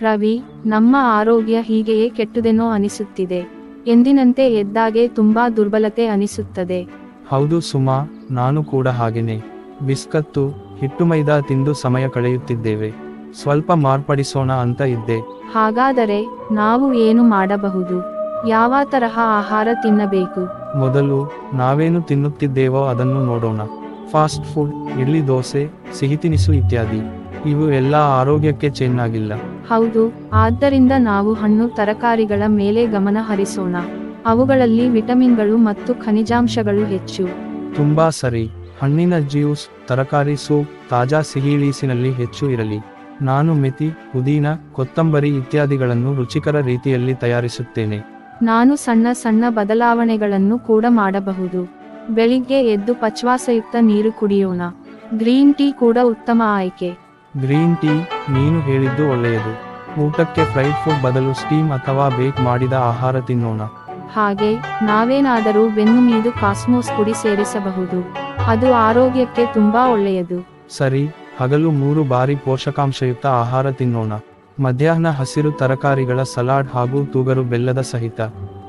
ರವಿ ನಮ್ಮ ಆರೋಗ್ಯ ಹೀಗೆಯೇ ಕೆಟ್ಟುದೆನೋ ಅನಿಸುತ್ತಿದೆ. ಎಂದಿನಂತೆ ಎದ್ದಾಗೆ ತುಂಬಾ ದುರ್ಬಲತೆ ಅನಿಸುತ್ತದೆ. ಹೌದು ಸುಮಾ ನಾನು ಕೂಡ ಹಾಗೇನೆ. ಬಿಸ್ಕತ್ತು ಹಿಟ್ಟು ಮೈದಾ ತಿಂದು ಸಮಯ ಕಳೆಯುತ್ತಿದ್ದೇವೆ. ಸ್ವಲ್ಪ ಮಾರ್ಪಡಿಸೋಣ ಅಂತ ಇದ್ದೆ. ಹಾಗಾದರೆ ನಾವು ಏನು ಮಾಡಬಹುದು? ಯಾವ ತರಹ ಆಹಾರ ತಿನ್ನಬೇಕು? ಮೊದಲು ನಾವೇನು ತಿನ್ನುತ್ತಿದ್ದೇವೋ ಅದನ್ನು ನೋಡೋಣ. ಫಾಸ್ಟ್ ಫುಡ್ ಇಡ್ಲಿ ದೋಸೆ ಸಿಹಿ ತಿನಿಸು ಇತ್ಯಾದಿ. ಇವು ಎಲ್ಲ ಆರೋಗ್ಯಕ್ಕೆ ಚೆನ್ನಾಗಿಲ್ಲ. ಹೌದು ಆದ್ದರಿಂದ ನಾವು ಹಣ್ಣು ತರಕಾರಿಗಳ ಮೇಲೆ ಗಮನ ಹರಿಸೋಣ. ಅವುಗಳಲ್ಲಿ ವಿಟಮಿನ್ಗಳು ಮತ್ತು ಖನಿಜಾಂಶಗಳು ಹೆಚ್ಚು. ತುಂಬಾ ಸರಿ. ಹಣ್ಣಿನ ಜ್ಯೂಸ್ ತರಕಾರಿ ಸೂಪ್ ತಾಜಾ ಸಿಹಿಳೀಸಿನಲ್ಲಿ ಹೆಚ್ಚು ಇರಲಿ. ನಾನು ಮೆತಿ ಪುದೀನ ಕೊತ್ತಂಬರಿ ಇತ್ಯಾದಿಗಳನ್ನು ರುಚಿಕರ ರೀತಿಯಲ್ಲಿ ತಯಾರಿಸುತ್ತೇನೆ. ನಾನು ಸಣ್ಣ ಸಣ್ಣ ಬದಲಾವಣೆಗಳನ್ನು ಕೂಡ ಮಾಡಬಹುದು. ಬೆಳಿಗ್ಗೆ ಎದ್ದು ಪಚ್ವಾಸಯುಕ್ತ ನೀರು ಕುಡಿಯೋಣ. ಗ್ರೀನ್ ಟೀ ಕೂಡ ಉತ್ತಮ ಆಯ್ಕೆ. ಗ್ರೀನ್ ಟೀ ನೀನು ಹೇಳಿದ್ದು ಒಳ್ಳೆಯದು. ಊಟಕ್ಕೆ ಫ್ರೈಡ್ ಫುಡ್ ಬದಲು ಸ್ಟೀಮ್ ಅಥವಾ ಬೇಕ್ ಮಾಡಿದ ಆಹಾರ ತಿನ್ನೋಣ. ಹಾಗೆ ನಾವೇನಾದರೂ ಬೆನ್ನು ಮೀದು ಕಾಸ್ಮೋಸ್ ಪುಡಿ ಸೇರಿಸಬಹುದು. ಅದು ಆರೋಗ್ಯಕ್ಕೆ ತುಂಬಾ ಒಳ್ಳೆಯದು. ಸರಿ ಹಗಲು ಮೂರು ಬಾರಿ ಪೋಷಕಾಂಶಯುಕ್ತ ಆಹಾರ ತಿನ್ನೋಣ. ಮಧ್ಯಾಹ್ನ ಹಸಿರು ತರಕಾರಿಗಳ ಸಲಾಡ್ ಹಾಗೂ ತೂಗರು ಬೆಲ್ಲದ ಸಹಿತ.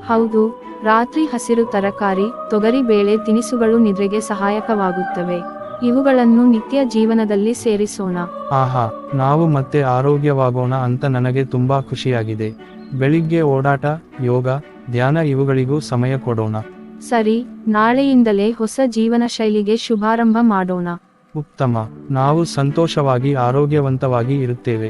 ಹೌದು ರಾತ್ರಿ ಹಸಿರು ತರಕಾರಿ ತೊಗರಿ ಬೇಳೆ ತಿನಿಸುಗಳು ನಿದ್ರೆಗೆ ಸಹಾಯಕವಾಗುತ್ತವೆ. ಇವುಗಳನ್ನು ನಿತ್ಯ ಜೀವನದಲ್ಲಿ ಸೇರಿಸೋಣ. ಆಹಾ ನಾವು ಮತ್ತೆ ಆರೋಗ್ಯವಾಗೋಣ ಅಂತ ನನಗೆ ತುಂಬಾ ಖುಷಿಯಾಗಿದೆ. ಬೆಳಿಗ್ಗೆ ಓಡಾಟ ಯೋಗ ಧ್ಯಾನ ಇವುಗಳಿಗೂ ಸಮಯ ಕೊಡೋಣ. ಸರಿ ನಾಳೆಯಿಂದಲೇ ಹೊಸ ಜೀವನ ಶೈಲಿಗೆ ಶುಭಾರಂಭ ಮಾಡೋಣ. ಉತ್ತಮ ನಾವು ಸಂತೋಷವಾಗಿ ಆರೋಗ್ಯವಂತವಾಗಿ ಇರುತ್ತೇವೆ.